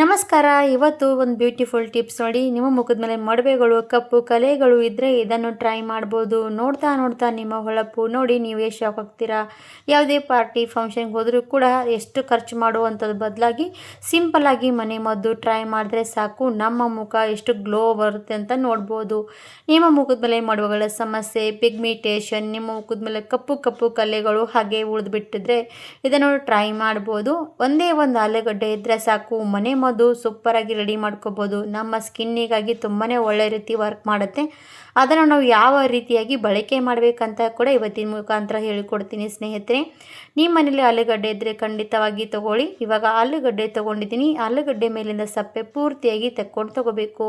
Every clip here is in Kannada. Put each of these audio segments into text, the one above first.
ನಮಸ್ಕಾರ. ಇವತ್ತು ಒಂದು ಬ್ಯೂಟಿಫುಲ್ ಟಿಪ್ಸ್ ನೋಡಿ. ನಿಮ್ಮ ಮುಖದ ಮೇಲೆ ಮಡವೆಗಳು, ಕಪ್ಪು ಕಲೆಗಳು ಇದ್ದರೆ ಇದನ್ನು ಟ್ರೈ ಮಾಡ್ಬೋದು. ನೋಡ್ತಾ ನೋಡ್ತಾ ನಿಮ್ಮ ಹೊಳಪು ನೋಡಿ ನೀವೇ ಶಾಕ್ ಆಗ್ತೀರಾ. ಯಾವುದೇ ಪಾರ್ಟಿ ಫಂಕ್ಷನ್ಗೆ ಹೋದರೂ ಕೂಡ ಎಷ್ಟು ಖರ್ಚು ಮಾಡುವಂಥದ್ದು ಬದಲಾಗಿ ಸಿಂಪಲ್ಲಾಗಿ ಮನೆ ಮದ್ದು ಟ್ರೈ ಮಾಡಿದ್ರೆ ಸಾಕು. ನಮ್ಮ ಮುಖ ಎಷ್ಟು ಗ್ಲೋ ಬರುತ್ತೆ ಅಂತ ನೋಡ್ಬೋದು. ನಿಮ್ಮ ಮುಖದ ಮೇಲೆ ಮಡುವೆಗಳ ಸಮಸ್ಯೆ ಪಿಗ್ಮಿಟೇಷನ್ ನಿಮ್ಮ ಮುಖದ ಮೇಲೆ ಕಪ್ಪು ಕಪ್ಪು ಕಲೆಗಳು ಹಾಗೆ ಉಳಿದ್ಬಿಟ್ಟಿದ್ರೆ ಇದನ್ನು ಟ್ರೈ ಮಾಡ್ಬೋದು. ಒಂದೇ ಒಂದು ಆಲೂಗಡ್ಡೆ ಇದ್ದರೆ ಸಾಕು. ಮನೆ ಮದ್ದು ಸೂಪರಾಗಿ ರೆಡಿ ಮಾಡ್ಕೋಬೋದು. ನಮ್ಮ ಸ್ಕಿನ್ನಿಗಾಗಿ ತುಂಬಾ ಒಳ್ಳೆ ರೀತಿ ವರ್ಕ್ ಮಾಡುತ್ತೆ. ಅದನ್ನು ನಾವು ಯಾವ ರೀತಿಯಾಗಿ ಬಳಕೆ ಮಾಡಬೇಕಂತ ಕೂಡ ಇವತ್ತಿನ ಮುಖಾಂತರ ಹೇಳಿಕೊಡ್ತೀನಿ ಸ್ನೇಹಿತರೆ. ನಿಮ್ಮ ಮನೇಲಿ ಆಲೂಗಡ್ಡೆ ಇದ್ದರೆ ಖಂಡಿತವಾಗಿ ತಗೊಳ್ಳಿ. ಇವಾಗ ಆಲೂಗಡ್ಡೆ ತೊಗೊಂಡಿದ್ದೀನಿ. ಆಲೂಗಡ್ಡೆ ಮೇಲಿಂದ ಸಪ್ಪೆ ಪೂರ್ತಿಯಾಗಿ ತಕ್ಕೊಂಡು ತಗೋಬೇಕು.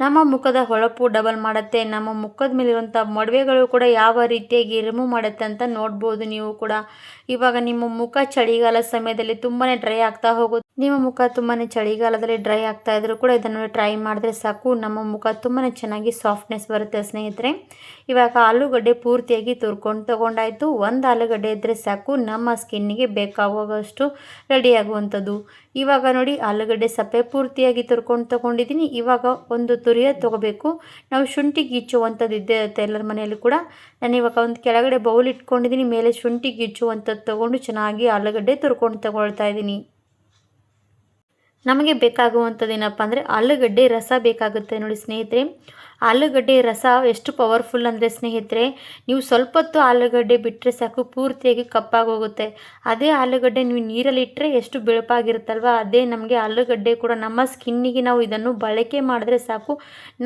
ನಮ್ಮ ಮುಖದ ಹೊಳಪು ಡಬಲ್ ಮಾಡುತ್ತೆ. ನಮ್ಮ ಮುಖದ ಮೇಲಿರುವಂಥ ಮೊಡವೆಗಳು ಕೂಡ ಯಾವ ರೀತಿಯಾಗಿ ರಿಮೂವ್ ಮಾಡುತ್ತೆ ಅಂತ ನೋಡ್ಬೋದು ನೀವು ಕೂಡ. ಇವಾಗ ನಿಮ್ಮ ಮುಖ ಚಳಿಗಾಲ ಸಮಯದಲ್ಲಿ ತುಂಬಾ ಡ್ರೈ ಆಗ್ತಾ ಹೋಗುತ್ತೆ. ನಿಮ್ಮ ಮುಖ ತುಂಬಾ ಚಳಿಗಾಲದಲ್ಲಿ ಡ್ರೈ ಆಗ್ತಾ ಇದ್ರು ಕೂಡ ಇದನ್ನು ಟ್ರೈ ಮಾಡಿದ್ರೆ ಸಾಕು. ನಮ್ಮ ಮುಖ ತುಂಬಾ ಚೆನ್ನಾಗಿ ಸಾಫ್ಟ್ನೆಸ್ ಬರುತ್ತೆ ಸ್ನೇಹಿತರೆ. ಇವಾಗ ಆಲೂಗಡ್ಡೆ ಪೂರ್ತಿಯಾಗಿ ತುರ್ಕೊಂಡು ತೊಗೊಂಡಾಯಿತು. ಒಂದು ಆಲೂಗಡ್ಡೆ ಇದ್ದರೆ ಸಾಕು. ನಮ್ಮ ಸ್ಕಿನ್ನಿಗೆ ಬೇಕಾಗುವಷ್ಟು ರೆಡಿ ಆಗುವಂಥದ್ದು. ಇವಾಗ ನೋಡಿ, ಆಲೂಗಡ್ಡೆ ಸಪ್ಪೆ ಪೂರ್ತಿಯಾಗಿ ತುರ್ಕೊಂಡು ತೊಗೊಂಡಿದ್ದೀನಿ. ಇವಾಗ ಒಂದು ತುರಿಯ ತೊಗೋಬೇಕು. ನಾವು ಶುಂಠಿ ಗೀಚುವಂಥದ್ದು ಇದ್ದೇ ಇರುತ್ತೆ ಎಲ್ಲರ ಮನೆಯಲ್ಲೂ ಕೂಡ. ನಾನು ಇವಾಗ ಒಂದು ಕೆಳಗಡೆ ಬೌಲ್ ಇಟ್ಕೊಂಡಿದ್ದೀನಿ. ಮೇಲೆ ಶುಂಠಿ ಗೀಚುವಂಥದ್ದು ತೊಗೊಂಡು ಚೆನ್ನಾಗಿ ಆಲೂಗಡ್ಡೆ ತುರ್ಕೊಂಡು ತಗೊಳ್ತಾ ಇದ್ದೀನಿ. ನಮಗೆ ಬೇಕಾಗುವಂಥದ್ದು ಏನಪ್ಪ ಅಂದರೆ ಆಲೂಗಡ್ಡೆ ರಸ ಬೇಕಾಗುತ್ತೆ ನೋಡಿ ಸ್ನೇಹಿತರೆ. ಆಲೂಗಡ್ಡೆ ರಸ ಎಷ್ಟು ಪವರ್ಫುಲ್ ಅಂದರೆ ಸ್ನೇಹಿತರೆ. ನೀವು ಸ್ವಲ್ಪ ಹೊತ್ತು ಆಲೂಗಡ್ಡೆ ಬಿಟ್ಟರೆ ಸಾಕು, ಪೂರ್ತಿಯಾಗಿ ಕಪ್ಪಾಗಿ ಹೋಗುತ್ತೆ ಅದೇ ಆಲೂಗಡ್ಡೆ ನೀವು ನೀರಲ್ಲಿ ಇಟ್ಟರೆ ಎಷ್ಟು ಬಿಳುಪಾಗಿರುತ್ತಲ್ವ, ಅದೇ ನಮಗೆ ಆಲೂಗಡ್ಡೆ ಕೂಡ ನಮ್ಮ ಸ್ಕಿನ್ನಿಗೆ ನಾವು ಇದನ್ನು ಬಳಕೆ ಮಾಡಿದ್ರೆ ಸಾಕು.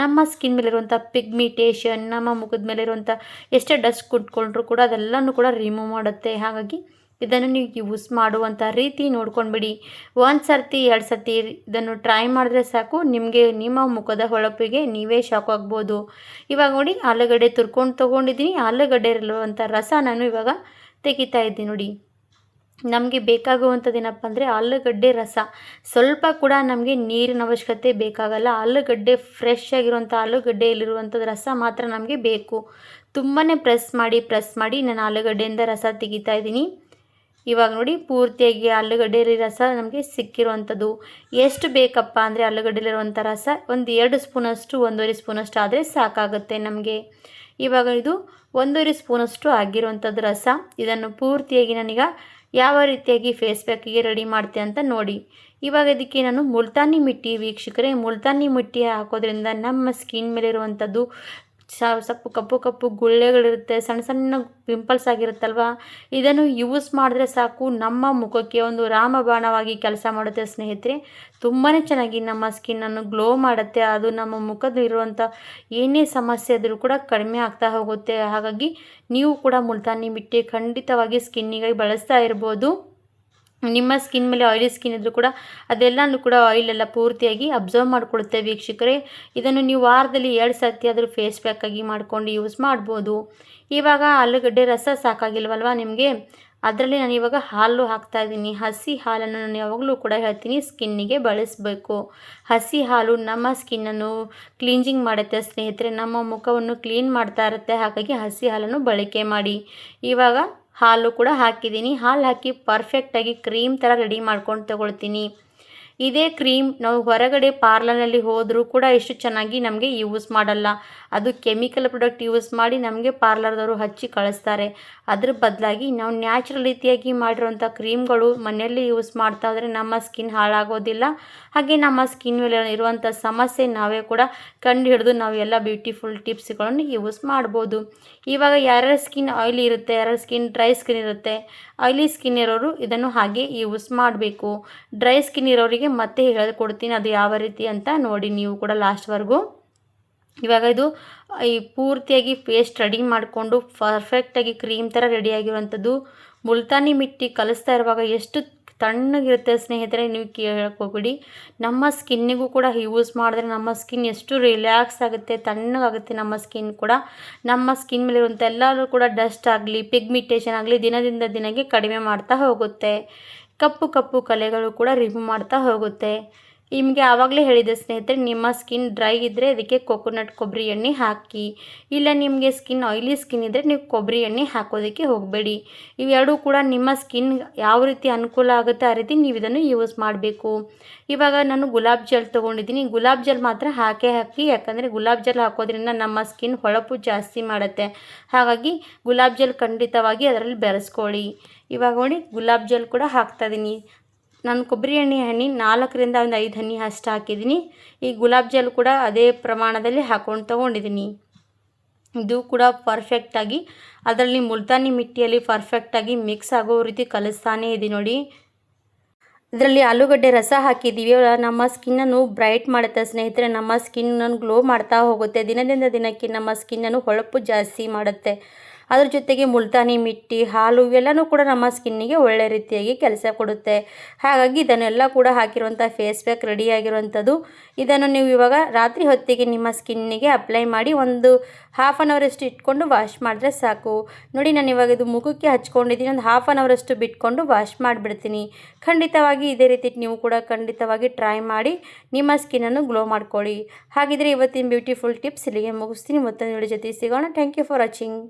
ನಮ್ಮ ಸ್ಕಿನ್ ಮೇಲಿರುವಂಥ ಪಿಗ್ಮಿಟೇಷನ್ ನಮ್ಮ ಮುಖದ ಮೇಲಿರುವಂಥ ಎಷ್ಟೇ ಡಸ್ಟ್ ಕುಟ್ಕೊಂಡ್ರು ಕೂಡ ಅದೆಲ್ಲನೂ ಕೂಡ ರಿಮೂವ್ ಮಾಡುತ್ತೆ. ಹಾಗಾಗಿ ಇದನ್ನು ನೀವು ಯೂಸ್ ಮಾಡುವಂಥ ರೀತಿ ನೋಡ್ಕೊಂಡ್ಬಿಡಿ. ಒಂದು ಸರ್ತಿ, ಎರಡು ಸರ್ತಿ ಇದನ್ನು ಟ್ರೈ ಮಾಡಿದ್ರೆ ಸಾಕು, ನಿಮಗೆ ನಿಮ್ಮ ಮುಖದ ಹೊಳಪಿಗೆ ನೀವೇ ಶಾಕ್ ಆಗ್ಬೋದು. ಇವಾಗ ನೋಡಿ, ಆಲೂಗಡ್ಡೆ ತುರ್ಕೊಂಡು ತೊಗೊಂಡಿದ್ದೀನಿ. ಆಲೂಗಡ್ಡೆ ಇರುವಂಥ ರಸ ನಾನು ಇವಾಗ ತೆಗಿತಾ ಇದ್ದೀನಿ ನೋಡಿ. ನಮಗೆ ಬೇಕಾಗುವಂಥದ್ದು ಏನಪ್ಪ ಅಂದರೆ ಆಲೂಗಡ್ಡೆ ರಸ. ಸ್ವಲ್ಪ ಕೂಡ ನಮಗೆ ನೀರಿನ ಅವಶ್ಯಕತೆ ಬೇಕಾಗಲ್ಲ. ಆಲೂಗಡ್ಡೆ ಫ್ರೆಶ್ ಆಗಿರುವಂಥ ಆಲೂಗಡ್ಡೆಯಲ್ಲಿರುವಂಥದ್ದು ರಸ ಮಾತ್ರ ನಮಗೆ ಬೇಕು. ತುಂಬಾ ಪ್ರೆಸ್ ಮಾಡಿ ಪ್ರೆಸ್ ಮಾಡಿ ನಾನು ಆಲೂಗಡ್ಡೆಯಿಂದ ರಸ ತೆಗಿತಾ ಇದ್ದೀನಿ. ಇವಾಗ ನೋಡಿ ಪೂರ್ತಿಯಾಗಿ ಆಲೂಗಡ್ಡೆಯಲ್ಲಿ ರಸ ನಮಗೆ ಸಿಕ್ಕಿರುವಂಥದ್ದು. ಎಷ್ಟು ಬೇಕಪ್ಪ ಅಂದರೆ ಆಲೂಗಡ್ಡೆಲಿರುವಂಥ ರಸ ಒಂದು ಎರಡು ಸ್ಪೂನಷ್ಟು, ಒಂದೂವರೆ ಸ್ಪೂನಷ್ಟು ಆದರೆ ಸಾಕಾಗುತ್ತೆ ನಮಗೆ. ಇವಾಗ ಇದು ಒಂದೂವರೆ ಸ್ಪೂನಷ್ಟು ಆಗಿರುವಂಥದ್ದು ರಸ. ಇದನ್ನು ಪೂರ್ತಿಯಾಗಿ ನನಗೆ ಯಾವ ರೀತಿಯಾಗಿ ಫೇಸ್ ಪ್ಯಾಕಿಗೆ ರೆಡಿ ಮಾಡ್ತೆ ಅಂತ ನೋಡಿ. ಇವಾಗ ಇದಕ್ಕೆ ನಾನು ಮುಲ್ತಾನಿ ಮಿಟ್ಟಿ ವೀಕ್ಷಕರೇ. ಮುಲ್ತಾನಿ ಮಿಟ್ಟಿ ಹಾಕೋದ್ರಿಂದ ನಮ್ಮ ಸ್ಕಿನ್ ಮೇಲಿರುವಂಥದ್ದು ಸ್ವಲ್ಪ ಕಪ್ಪು ಕಪ್ಪು ಗುಳ್ಳೆಗಳಿರುತ್ತೆ, ಸಣ್ಣ ಸಣ್ಣ ಪಿಂಪಲ್ಸ್ ಆಗಿರುತ್ತಲ್ವ? ಇದನ್ನು ಯೂಸ್ ಮಾಡಿದ್ರೆ ಸಾಕು. ನಮ್ಮ ಮುಖಕ್ಕೆ ಒಂದು ರಾಮಬಾಣವಾಗಿ ಕೆಲಸ ಮಾಡುತ್ತೆ ಸ್ನೇಹಿತರೆ. ತುಂಬಾ ಚೆನ್ನಾಗಿ ನಮ್ಮ ಸ್ಕಿನ್ನನ್ನು ಗ್ಲೋ ಮಾಡುತ್ತೆ. ಅದು ನಮ್ಮ ಮುಖದಲ್ಲಿರುವಂಥ ಏನೇ ಸಮಸ್ಯೆ ಆದರೂ ಕೂಡ ಕಡಿಮೆ ಆಗ್ತಾ ಹೋಗುತ್ತೆ. ಹಾಗಾಗಿ ನೀವು ಕೂಡ ಮುಲ್ತಾನಿ ಮಿಟ್ಟಿ ಖಂಡಿತವಾಗಿ ಸ್ಕಿನ್ನಿಗಾಗಿ ಬಳಸ್ತಾ ಇರ್ಬೋದು. ನಿಮ್ಮ ಸ್ಕಿನ್ ಮೇಲೆ ಆಯಿಲಿ ಸ್ಕಿನ್ ಇದ್ದರೂ ಕೂಡ ಅದೆಲ್ಲನೂ ಕೂಡ ಆಯಿಲೆಲ್ಲ ಪೂರ್ತಿಯಾಗಿ ಅಬ್ಸರ್ವ್ ಮಾಡಿಕೊಳ್ಳುತ್ತೆ ವೀಕ್ಷಕರೇ. ಇದನ್ನು ನೀವು ವಾರದಲ್ಲಿ ಎರಡು ಸರ್ತಿ ಆದರೂ ಫೇಸ್ ಪ್ಯಾಕಾಗಿ ಮಾಡ್ಕೊಂಡು ಯೂಸ್ ಮಾಡ್ಬೋದು. ಇವಾಗ ಆಲೂಗಡ್ಡೆ ರಸ ಸಾಕಾಗಿಲ್ವಲ್ವ ನಿಮಗೆ? ಅದರಲ್ಲಿ ನಾನು ಇವಾಗ ಹಾಲು ಹಾಕ್ತಾ ಇದ್ದೀನಿ. ಹಸಿ ಹಾಲನ್ನು ನಾನು ಯಾವಾಗಲೂ ಕೂಡ ಹೇಳ್ತೀನಿ ಸ್ಕಿನ್ನಿಗೆ ಬಳಸಬೇಕು. ಹಸಿ ಹಾಲು ನಮ್ಮ ಸ್ಕಿನ್ನನ್ನು ಕ್ಲೀನ್ಜಿಂಗ್ ಮಾಡುತ್ತೆ ಸ್ನೇಹಿತರೆ. ನಮ್ಮ ಮುಖವನ್ನು ಕ್ಲೀನ್ ಮಾಡ್ತಾ ಇರುತ್ತೆ. ಹಾಗಾಗಿ ಹಸಿ ಹಾಲನ್ನು ಬಳಕೆ ಮಾಡಿ. ಇವಾಗ ಹಾಲು ಕೂಡ ಹಾಕಿದ್ದೀನಿ. ಹಾಲು ಹಾಕಿ ಪರ್ಫೆಕ್ಟಾಗಿ ಕ್ರೀಮ್ ಥರ ರೆಡಿ ಮಾಡ್ಕೊಂಡು ತಗೊಳ್ತೀನಿ. ಇದೇ ಕ್ರೀಮ್ ನಾವು ಹೊರಗಡೆ ಪಾರ್ಲರ್ನಲ್ಲಿ ಹೋದರೂ ಕೂಡ ಎಷ್ಟು ಚೆನ್ನಾಗಿ ನಮಗೆ ಯೂಸ್ ಮಾಡಲ್ಲ. ಅದು ಕೆಮಿಕಲ್ ಪ್ರಾಡಕ್ಟ್ ಯೂಸ್ ಮಾಡಿ ನಮಗೆ ಪಾರ್ಲರ್ದವರು ಹಚ್ಚಿ ಕಳಿಸ್ತಾರೆ. ಅದ್ರ ಬದಲಾಗಿ ನಾವು ನ್ಯಾಚುರಲ್ ರೀತಿಯಾಗಿ ಮಾಡಿರುವಂಥ ಕ್ರೀಮ್ಗಳು ಮನೆಯಲ್ಲಿ ಯೂಸ್ ಮಾಡ್ತಾ ಇದ್ರೆ ನಮ್ಮ ಸ್ಕಿನ್ ಹಾಳಾಗೋದಿಲ್ಲ. ಹಾಗೆ ನಮ್ಮ ಸ್ಕಿನ್ ಮೇಲೆ ಇರುವಂಥ ಸಮಸ್ಯೆ ನಾವೇ ಕೂಡ ಕಂಡು ಹಿಡಿದು ನಾವು ಎಲ್ಲ ಬ್ಯೂಟಿಫುಲ್ ಟಿಪ್ಸ್ಗಳನ್ನು ಯೂಸ್ ಮಾಡ್ಬೋದು. ಇವಾಗ ಯಾರ್ಯಾರ ಸ್ಕಿನ್ ಆಯಿಲಿ ಇರುತ್ತೆ, ಯಾರ್ಯಾರ ಸ್ಕಿನ್ ಡ್ರೈ ಸ್ಕಿನ್ ಇರುತ್ತೆ ಆಯಿಲಿ ಸ್ಕಿನ್ ಇರೋರು ಇದನ್ನು ಹಾಗೆ ಯೂಸ್ ಮಾಡಬೇಕು. ಡ್ರೈ ಸ್ಕಿನ್ ಇರೋರಿಗೆ ಮತ್ತೆ ಹೇಳ್ಕೊಡ್ತೀನಿ ಅದು ಯಾವ ರೀತಿ ಅಂತ ನೋಡಿ ನೀವು ಕೂಡ ಲಾಸ್ಟ್ವರೆಗೂ ಇವಾಗ ಇದು, ಈ ಪೂರ್ತಿಯಾಗಿ ಪೇಸ್ಟ್ ರೆಡಿ ಮಾಡಿಕೊಂಡು ಪರ್ಫೆಕ್ಟಾಗಿ ಕ್ರೀಮ್ ಥರ ರೆಡಿಯಾಗಿರುವಂಥದ್ದು ಮುಲ್ತಾನಿ ಮಿಟ್ಟಿ ಕಲಿಸ್ತಾ ಇರುವಾಗ ಎಷ್ಟು ತಣ್ಣಗಿರುತ್ತೆ ಸ್ನೇಹಿತರೆ, ನೀವು ಕೇಳಕ್ಕೆ ಹೋಗ್ಬಿಡಿ. ನಮ್ಮ ಸ್ಕಿನ್ನಿಗೂ ಕೂಡ ಯೂಸ್ ಮಾಡಿದ್ರೆ ನಮ್ಮ ಸ್ಕಿನ್ ಎಷ್ಟು ರಿಲ್ಯಾಕ್ಸ್ ಆಗುತ್ತೆ, ತಣ್ಣಗಾಗುತ್ತೆ ನಮ್ಮ ಸ್ಕಿನ್ ಕೂಡ. ನಮ್ಮ ಸ್ಕಿನ್ ಮೇಲಿರುವಂಥ ಎಲ್ಲರೂ ಕೂಡ ಡಸ್ಟ್ ಆಗಲಿ, ಪಿಗ್ಮಿಟೇಷನ್ ಆಗಲಿ ದಿನದಿಂದ ದಿನಕ್ಕೆ ಕಡಿಮೆ ಮಾಡ್ತಾ ಹೋಗುತ್ತೆ. ಕಪ್ಪು ಕಪ್ಪು ಕಲೆಗಳು ಕೂಡ ರಿಮೂವ್ ಮಾಡ್ತಾ ಹೋಗುತ್ತೆ. ನಿಮಗೆ ಆವಾಗಲೇ ಹೇಳಿದೆ ಸ್ನೇಹಿತರೆ, ನಿಮ್ಮ ಸ್ಕಿನ್ ಡ್ರೈ ಇದ್ದರೆ ಅದಕ್ಕೆ ಕೊಕೊನಟ್ ಕೊಬ್ಬರಿ ಎಣ್ಣೆ ಹಾಕಿ. ಇಲ್ಲ ನಿಮಗೆ ಸ್ಕಿನ್ ಆಯಿಲಿ ಸ್ಕಿನ್ ಇದ್ದರೆ ನೀವು ಕೊಬ್ಬರಿ ಎಣ್ಣೆ ಹಾಕೋದಕ್ಕೆ ಹೋಗಬೇಡಿ. ಇವೆರಡೂ ಕೂಡ ನಿಮ್ಮ ಸ್ಕಿನ್ ಯಾವ ರೀತಿ ಅನುಕೂಲ ಆಗುತ್ತೆ ಆ ರೀತಿ ನೀವು ಇದನ್ನು ಯೂಸ್ ಮಾಡಬೇಕು. ಇವಾಗ ನಾನು ಗುಲಾಬ್ ಜಲ್ ತೊಗೊಂಡಿದ್ದೀನಿ. ಗುಲಾಬ್ ಜಲ್ ಮಾತ್ರ ಹಾಕೇ ಹಾಕಿ, ಯಾಕಂದರೆ ಗುಲಾಬ್ ಜಲ್ ಹಾಕೋದ್ರಿಂದ ನಮ್ಮ ಸ್ಕಿನ್ ಹೊಳಪು ಜಾಸ್ತಿ ಮಾಡುತ್ತೆ. ಹಾಗಾಗಿ ಗುಲಾಬ್ ಜಲ್ ಖಂಡಿತವಾಗಿ ಅದರಲ್ಲಿ ಬೆರೆಸ್ಕೊಳ್ಳಿ. ಇವಾಗ ನೋಡಿ, ಗುಲಾಬ್ ಜಲ್ ಕೂಡ ಹಾಕ್ತಾ ಇದ್ದೀನಿ ನಾನು ಕೊಬ್ಬರಿ ಎಣ್ಣೆ ಹನಿ ನಾಲ್ಕರಿಂದ ಒಂದು ಐದು ಹನಿ ಅಷ್ಟು ಹಾಕಿದ್ದೀನಿ. ಈ ಗುಲಾಬ್ ಜಲ್ ಕೂಡ ಅದೇ ಪ್ರಮಾಣದಲ್ಲಿ ಹಾಕೊಂಡು ತೊಗೊಂಡಿದ್ದೀನಿ. ಇದು ಕೂಡ ಪರ್ಫೆಕ್ಟಾಗಿ ಅದರಲ್ಲಿ ಮುಲ್ತಾನಿ ಮಿಟ್ಟಿಯಲ್ಲಿ ಪರ್ಫೆಕ್ಟಾಗಿ ಮಿಕ್ಸ್ ಆಗೋ ರೀತಿ ಕಲಿಸ್ತಾನೇ ಇದೆ ನೋಡಿ. ಇದರಲ್ಲಿ ಆಲೂಗಡ್ಡೆ ರಸ ಹಾಕಿದ್ದೀವಿ. ನಮ್ಮ ಸ್ಕಿನ್ನನ್ನು ಬ್ರೈಟ್ ಮಾಡುತ್ತೆ ಸ್ನೇಹಿತರೆ. ನಮ್ಮ ಸ್ಕಿನ್ನನ್ನು ಗ್ಲೋ ಮಾಡ್ತಾ ಹೋಗುತ್ತೆ. ದಿನದಿಂದ ದಿನಕ್ಕೆ ನಮ್ಮ ಸ್ಕಿನ್ನನ್ನು ಹೊಳಪು ಜಾಸ್ತಿ ಮಾಡುತ್ತೆ. ಅದ್ರ ಜೊತೆಗೆ ಮುಲ್ತಾನಿ ಮಿಟ್ಟಿ, ಹಾಲು ಇವೆಲ್ಲನೂ ಕೂಡ ನಮ್ಮ ಸ್ಕಿನ್ನಿಗೆ ಒಳ್ಳೆ ರೀತಿಯಾಗಿ ಕೆಲಸ ಕೊಡುತ್ತೆ. ಹಾಗಾಗಿ ಇದನ್ನೆಲ್ಲ ಕೂಡ ಹಾಕಿರುವಂಥ ಫೇಸ್ ಪ್ಯಾಕ್ ರೆಡಿಯಾಗಿರುವಂಥದ್ದು ಇದನ್ನು ನೀವು ಇವಾಗ ರಾತ್ರಿ ಹೊತ್ತಿಗೆ ನಿಮ್ಮ ಸ್ಕಿನ್ನಿಗೆ ಅಪ್ಲೈ ಮಾಡಿ ಒಂದು ಹಾಫ್ ಆನ್ ಅವರಷ್ಟು ಇಟ್ಕೊಂಡು ವಾಶ್ ಮಾಡಿದ್ರೆ ಸಾಕು. ನೋಡಿ, ನಾನು ಇವಾಗ ಇದು ಮುಖಕ್ಕೆ ಹಚ್ಕೊಂಡಿದ್ದೀನಿ. ಒಂದು ಹಾಫ್ ಆನ್ ಅವರಷ್ಟು ಬಿಟ್ಕೊಂಡು ವಾಶ್ ಮಾಡಿಬಿಡ್ತೀನಿ. ಖಂಡಿತವಾಗಿ ಇದೇ ರೀತಿ ನೀವು ಕೂಡ ಖಂಡಿತವಾಗಿ ಟ್ರೈ ಮಾಡಿ ನಿಮ್ಮ ಸ್ಕಿನ್ನನ್ನು ಗ್ಲೋ ಮಾಡ್ಕೊಳ್ಳಿ. ಹಾಗಿದ್ರೆ ಇವತ್ತಿನ ಬ್ಯೂಟಿಫುಲ್ ಟಿಪ್ಸ್ ಇಲ್ಲಿಗೆ ಮುಗಿಸ್ತೀನಿ. ಮತ್ತೊಂದು ವಿಡಿಯೋ ಜೊತೆ ಸಿಗೋಣ. Thank you for watching